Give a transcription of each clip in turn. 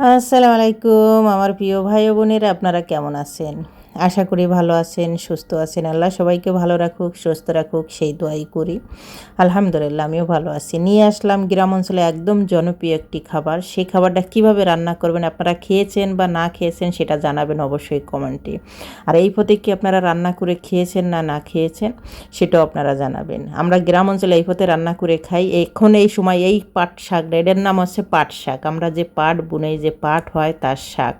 আসসালামু আলাইকুম আমার প্রিয় ভাই বোনেরা আপনারা কেমন আছেন? আশা করি ভালো আছেন, সুস্থ আছেন। আল্লাহ সবাইকে ভালো রাখুক, সুস্থ রাখুক, সেই দোয়াই করি। আলহামদুলিল্লাহ, আমিও ভালো আছি। নিয়ে আসলাম গ্রাম অঞ্চলে একদম জনপ্রিয় একটি খাবার। সেই খাবারটা কীভাবে রান্না করবেন, আপনারা খেয়েছেন বা না খেয়েছেন সেটা জানাবেন অবশ্যই কমেন্টে। আর এই পথে কি আপনারা রান্না করে খেয়েছেন না না খেয়েছেন, সেটাও আপনারা জানাবেন। আমরা গ্রাম অঞ্চলে এই পথে রান্না করে খাই। এখন এই সময় এই পাট শাক এটার নাম হচ্ছে পাট শাক। আমরা যে পাট বুনেই যে পাট হয় তার শাক।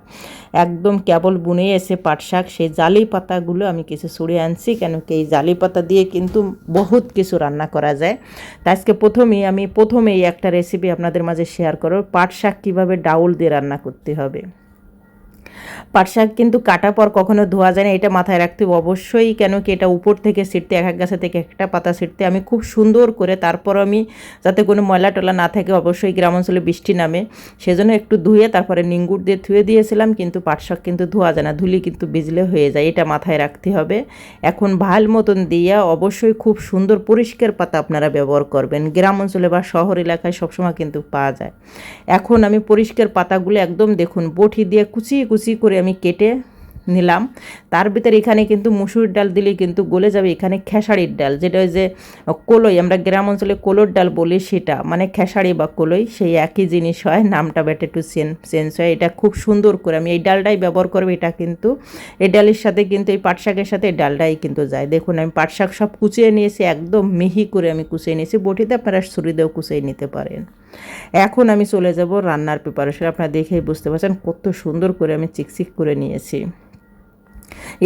একদম কেবল বুনে এসে পাট শাক সেই জালি পাতাগুলো আমি কিছু ছুঁড়ে আনছি, কেন কি এই জালি পাতা দিয়ে কিন্তু বহুত কিছু রান্না করা যায়। তা আজকে প্রথমেই আমি প্রথমেই একটা রেসিপি আপনাদের মাঝে শেয়ার করব পাট শাক কীভাবে ডাউল দিয়ে রান্না করতে হবে। পাট শাক কিন্তু কাটার পর কখনো ধোয়া যায় না, এটা মাথায় রাখতে হবে। অবশ্যই কেন কি এটা উপর থেকে ছিটতে, এক এক গাছে থেকে একটা পাতা ছিটতে। আমি খুব সুন্দর করে তারপর আমি যাতে কোনো ময়লা টলা না থাকে, অবশ্যই গ্রাম অঞ্চলে বৃষ্টি নামে। সেজন্য একটু ধুয়ে তারপরে নিঙ্গুর দিয়ে ধুয়ে দিয়েছিলাম, কিন্তু পাট শাক কিন্তু ধোয়া যায় না, ধুলি কিন্তু বিজলে হয়ে যায়, এটা মাথায় রাখতে হবে। এখন ভালো মতন দিয়ে অবশ্যই খুব সুন্দর পরিষ্কার পাতা আপনারা ব্যবহার করবেন। গ্রাম অঞ্চলে বা শহর এলাকায় সবসময় কিন্তু পাওয়া যায়। এখন আমি পরিষ্কার পাতাগুলো একদম দেখুন, বটি দিয়ে কুচিয়ে কুচি করে আমি কেটে নিলাম। তার ভিতরে এখানে কিন্তু মুসুর ডাল দিলে কিন্তু গলে যাবে। এখানে খেসারির ডাল, যেটা ওই যে কলই, আমরা গ্রাম অঞ্চলে কলোর ডাল বলি সেটা। মানে খেসারি বা কলই, সেই একই জিনিস হয়, নামটা বেটে একটু চেঞ্জ হয়। এটা খুব সুন্দর করে আমি এই ডালটাই ব্যবহার করব, এটা কিন্তু এই ডালের সাথে কিন্তু এই পাট শাকের সাথে ডালটাই কিন্তু যায়। দেখুন, আমি পাট শাক সব কুচিয়ে নিয়েছি, একদম মিহি করে আমি কুচিয়ে নিয়েছি। বটিতে আপনারা ছুরি কুচিয়ে নিতে পারেন। এখন আমি চলে যাব রান্নার প্রিপারেশন আপনারা দেখেই বুঝতে পারছেন কত সুন্দর করে আমি চিকচিক করে নিয়েছি।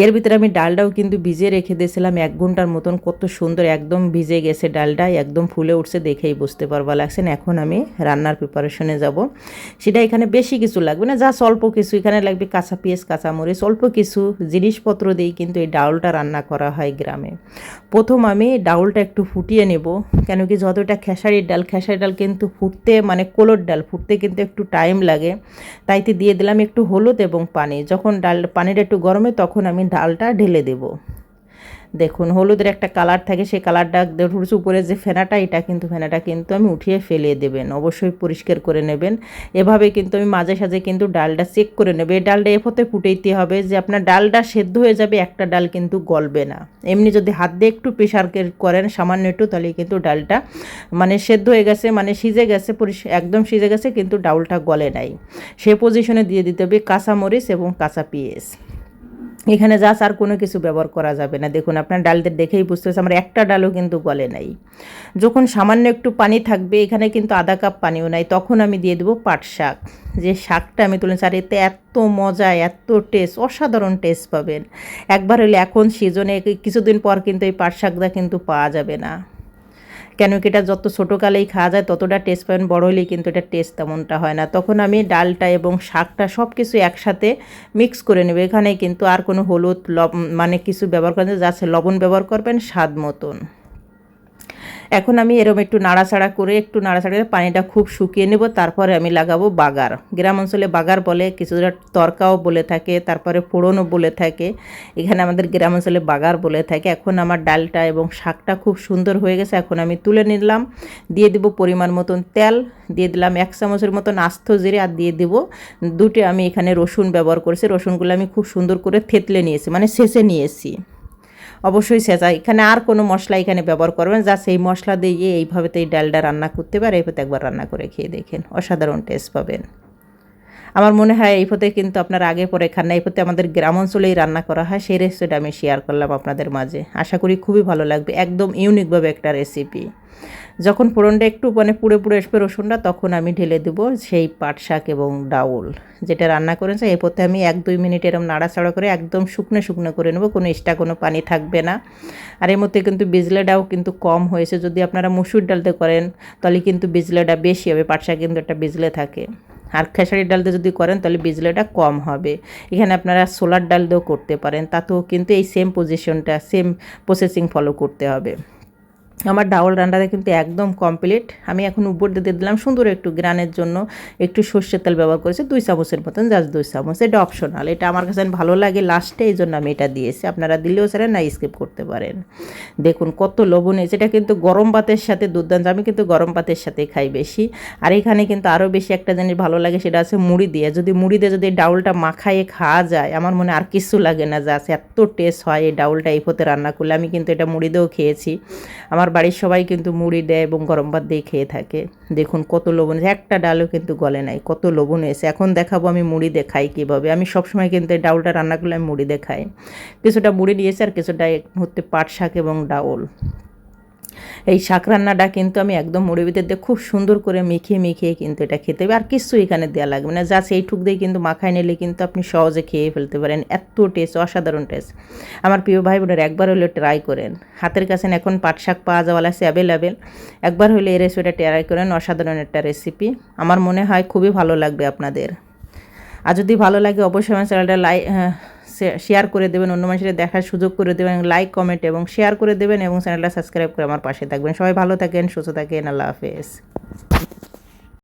এর ভিতরে আমি ডালটাও কিন্তু ভিজে রেখে দিয়েছিলাম এক ঘণ্টার মতন। কত সুন্দর একদম ভিজে গেছে ডালটা, একদম ফুলে উঠছে দেখেই বুঝতে পারবা লাগছেন। এখন আমি রান্নার প্রিপারেশনে যাব। সেটা এখানে বেশি কিছু লাগবে না যা অল্প কিছু। এখানে লাগবে কাঁচা পেঁয়াজ কাঁচামরিচ অল্প কিছু জিনিসপত্র দিয়েই কিন্তু এই ডাউলটা রান্না করা হয় গ্রামে। প্রথম আমি ডাউলটা একটু ফুটিয়ে নেব, কেন কি যতটা খেসারির ডাল খেসারির ডাল কিন্তু ফুটতে মানে কোলোর ডাল, ফুটতে কিন্তু একটু টাইম লাগে। তাইতে দিয়ে দিলাম একটু হলুদ এবং পানি। যখন ডাল, পানিটা একটু গরমে তখন আমি ডালটা ঢেলে দেব। দেখুন, হলুদের একটা কালার থাকে, সেই কালারটা দেখুন উপরে যে ফেনাটা, এটা কিন্তু ফেনাটা কিন্তু আমি উঠিয়ে ফেলিয়ে দেবেন। অবশ্যই পরিষ্কার করে নেবেন। এভাবে কিন্তু আমি মাঝে সাঝে কিন্তু ডালটা চেক করে নেবে। এই ডালটা এফতে ফুটেইতে হবে যে আপনার ডালটা সেদ্ধ হয়ে যাবে, একটা ডাল কিন্তু গলবে না। এমনি যদি হাত দিয়ে একটু প্রেশার করেন সামান্য একটু, তাহলে কিন্তু ডালটা মানে সেদ্ধ হয়ে গেছে মানে সিজে গেছে একদম সিজে গেছে, কিন্তু ডাউলটা গলে নাই। সে পজিশনে দিয়ে দিতে হবে কাঁচামরিচ এবং কাঁচা পিঁয়াজ। এখানে যা আর কোনো কিছু ব্যবহার করা যাবে না। দেখুন, আপনার ডালদের দেখেই বুঝতে পারছি আমার একটা ডালও কিন্তু গলে নাই। যখন সামান্য একটু পানি থাকবে, এখানে কিন্তু আধা কাপ পানিও নাই, তখন আমি দিয়ে দেবো পাট শাক। যে শাকটা আমি তুলেছি, আর এতে এত মজা, এত টেস্ট অসাধারণ টেস্ট পাবেন। একবার হলে এখন সিজনে কিছুদিন পর কিন্তু এই পাট শাকটা কিন্তু পাওয়া যাবে না। কেন কি এটা যত ছোটোকালেই খাওয়া যায়, ততটা টেস্ট পাবেন। বড় হলেই কিন্তু এটা টেস্ট তেমনটা হয় না। তখন আমি ডালটা এবং শাকটা সব কিছু একসাথে মিক্স করে নেব। এখানে কিন্তু আর কোনো হলুদ লব মানে কিছু ব্যবহার করেন যাচ্ছে লবণ ব্যবহার করবেন, স্বাদ মতন। এখন আমি এরম একটু নাড়াচাড়া করে একটু নাড়াচাড়া করে পানিটা খুব শুকিয়ে নেব, তারপরে আমি লাগাবো বাগার। গ্রাম অঞ্চলে বাগার বলে কিছুটা তরকাও বলে থাকে, তারপরে ফোড়নও বলে থাকে। এখানে আমাদের গ্রাম অঞ্চলে বাগার বলে থাকে। এখন আমার ডালটা এবং শাকটা খুব সুন্দর হয়ে গেছে, এখন আমি তুলে নিলাম। দিয়ে দিব পরিমাণ মতন তেল, দিয়ে দিলাম এক চামচের মতন আস্ত জিরে আর দিয়ে দিব দুটো আমি এখানে রসুন ব্যবহার করেছি। রসুনগুলো আমি খুব সুন্দর করে থেতলে নিয়েছি মানে শেষে নিয়েছি। অবশ্যই সেজা। এখানে আর কোনো মশলা এখানে ব্যবহার করবেন যা সেই মশলা দিয়ে এইভাবে তো এই ডালটা রান্না করতে পারে, এইভাবে একবার রান্না করে খেয়ে দেখেন। অসাধারণ টেস্ট পাবেন। আমার মনে হয় এই পথে কিন্তু আপনার আগে পরে খান না। এই পথে আমাদের গ্রাম অঞ্চলেই রান্না করা হয়। সেই রেসিপিটা আমি শেয়ার করলাম আপনাদের মাঝে। আশা করি খুবই ভালো লাগবে। একদম ইউনিকভাবে একটা রেসিপি যখন ফোড়নটা একটু মানে পুড়ে পুড়ে আসবে রসুনটা, তখন আমি ঢেলে দেবো সেই পাট শাক এবং ডাউল। যেটা রান্না করেছে এই পথে আমি এক দুই মিনিট এরম নাড়াচাড়া করে একদম শুকনো শুকনো করে নেব। কোনো এক্সট্রা কোনো পানি থাকবে না। আর এর মধ্যে কিন্তু বিজলেটাও কিন্তু কম হয়েছে। যদি আপনারা মুসুর ডালতে করেন, তাহলে কিন্তু বিজলেটা বেশি হবে। পাট শাক কিন্তু একটা বিজলে থাকে। আর খেসারির ডাল দিয়ে যদি করেন, তাহলে বিজলিটা কম হবে। এখানে আপনারা সোলার ডাল দিয়েও করতে পারেন, তাতেও কিন্তু এই সেম পজিশনটা সেম প্রসেসিং ফলো করতে হবে। আমার ডাউল রান্নাটা কিন্তু একদম কমপ্লিট আমি এখন উপর দিয়ে দিলাম সুন্দর একটু গ্রানের জন্য একটু সর্ষের তেল ব্যবহার করেছি, দুই চামচের মতন জাস্ট দুই চামচ। এটা অপশনাল এটা আমার কাছে ভালো লাগে লাস্টে এই জন্য আমি এটা দিয়েছি। আপনারা দিলেও সেটা না স্কিপ করতে পারেন। দেখুন কত লবণ হয়েছে এটা কিন্তু গরম ভাতের সাথে দুর্দান্ত। আমি কিন্তু গরম ভাতের সাথে খাই বেশি। আর এখানে কিন্তু আরও বেশি একটা জিনিস ভালো লাগে, সেটা আছে মুড়ি দিয়ে। যদি মুড়ি দিয়ে যদি ডাউলটা মাখাইয়ে খাওয়া যায়, আমার মনে আর কিছু লাগে না, যা আছে এত টেস্ট হয় এই ডাউলটা এই পথে রান্না করলে। আমি কিন্তু এটা মুড়ি দিয়েও খেয়েছি। আমার বাড়ির সবাই কিন্তু মুড়ি দেয় এবং গরম ভাত দিয়ে খেয়ে থাকে। দেখুন কত লবণ একটা ডালও কিন্তু গলে নাই, কত লবণ এসে। এখন দেখাবো আমি মুড়ি দিয়ে খাই কীভাবে। আমি সবসময় কিন্তু এই ডাউলটা রান্না করলে আমি মুড়ি দিয়ে খাই। কিছুটা মুড়ি দিয়েছি আর কিছুটা হচ্ছে পাট শাক এবং ডাউল। এই শাক রান্নাটা কিন্তু আমি একদম মুড়ি ভিতর দিয়ে খুব সুন্দর করে মিখিয়ে মিখিয়ে কিন্তু এটা খেতে হবে। আর কিছু এখানে দেওয়া লাগবে না। যা সেই ঠুক দিয়ে কিন্তু মাখায় নিলে কিন্তু আপনি সহজে খেয়ে ফেলতে পারেন। এত টেস্ট অসাধারণ টেস্ট আমার প্রিয় ভাই বোনের একবার হলে ট্রাই করেন। হাতের কাছে এখন পাট শাক পাওয়া যাওয়া আছে অ্যাভেলেবেল একবার হলে এই রেসিপিটা ট্রাই করেন, অসাধারণ একটা রেসিপি আমার মনে হয় খুবই ভালো লাগবে আপনাদের। আর যদি ভালো লাগে অবশ্যই আমার চ্যানেলটা লাইক শেয়ার করে দেবেন, অন্য মানুষের দেখার সুযোগ করে দেবেন লাইক কমেন্ট এবং শেয়ার করে দেবেন, এবং চ্যানেলটা সাবস্ক্রাইব করে আমার পাশে থাকবেন। সবাই ভালো থাকেন, সুস্থ থাকেন, আল্লাহ হাফেজ।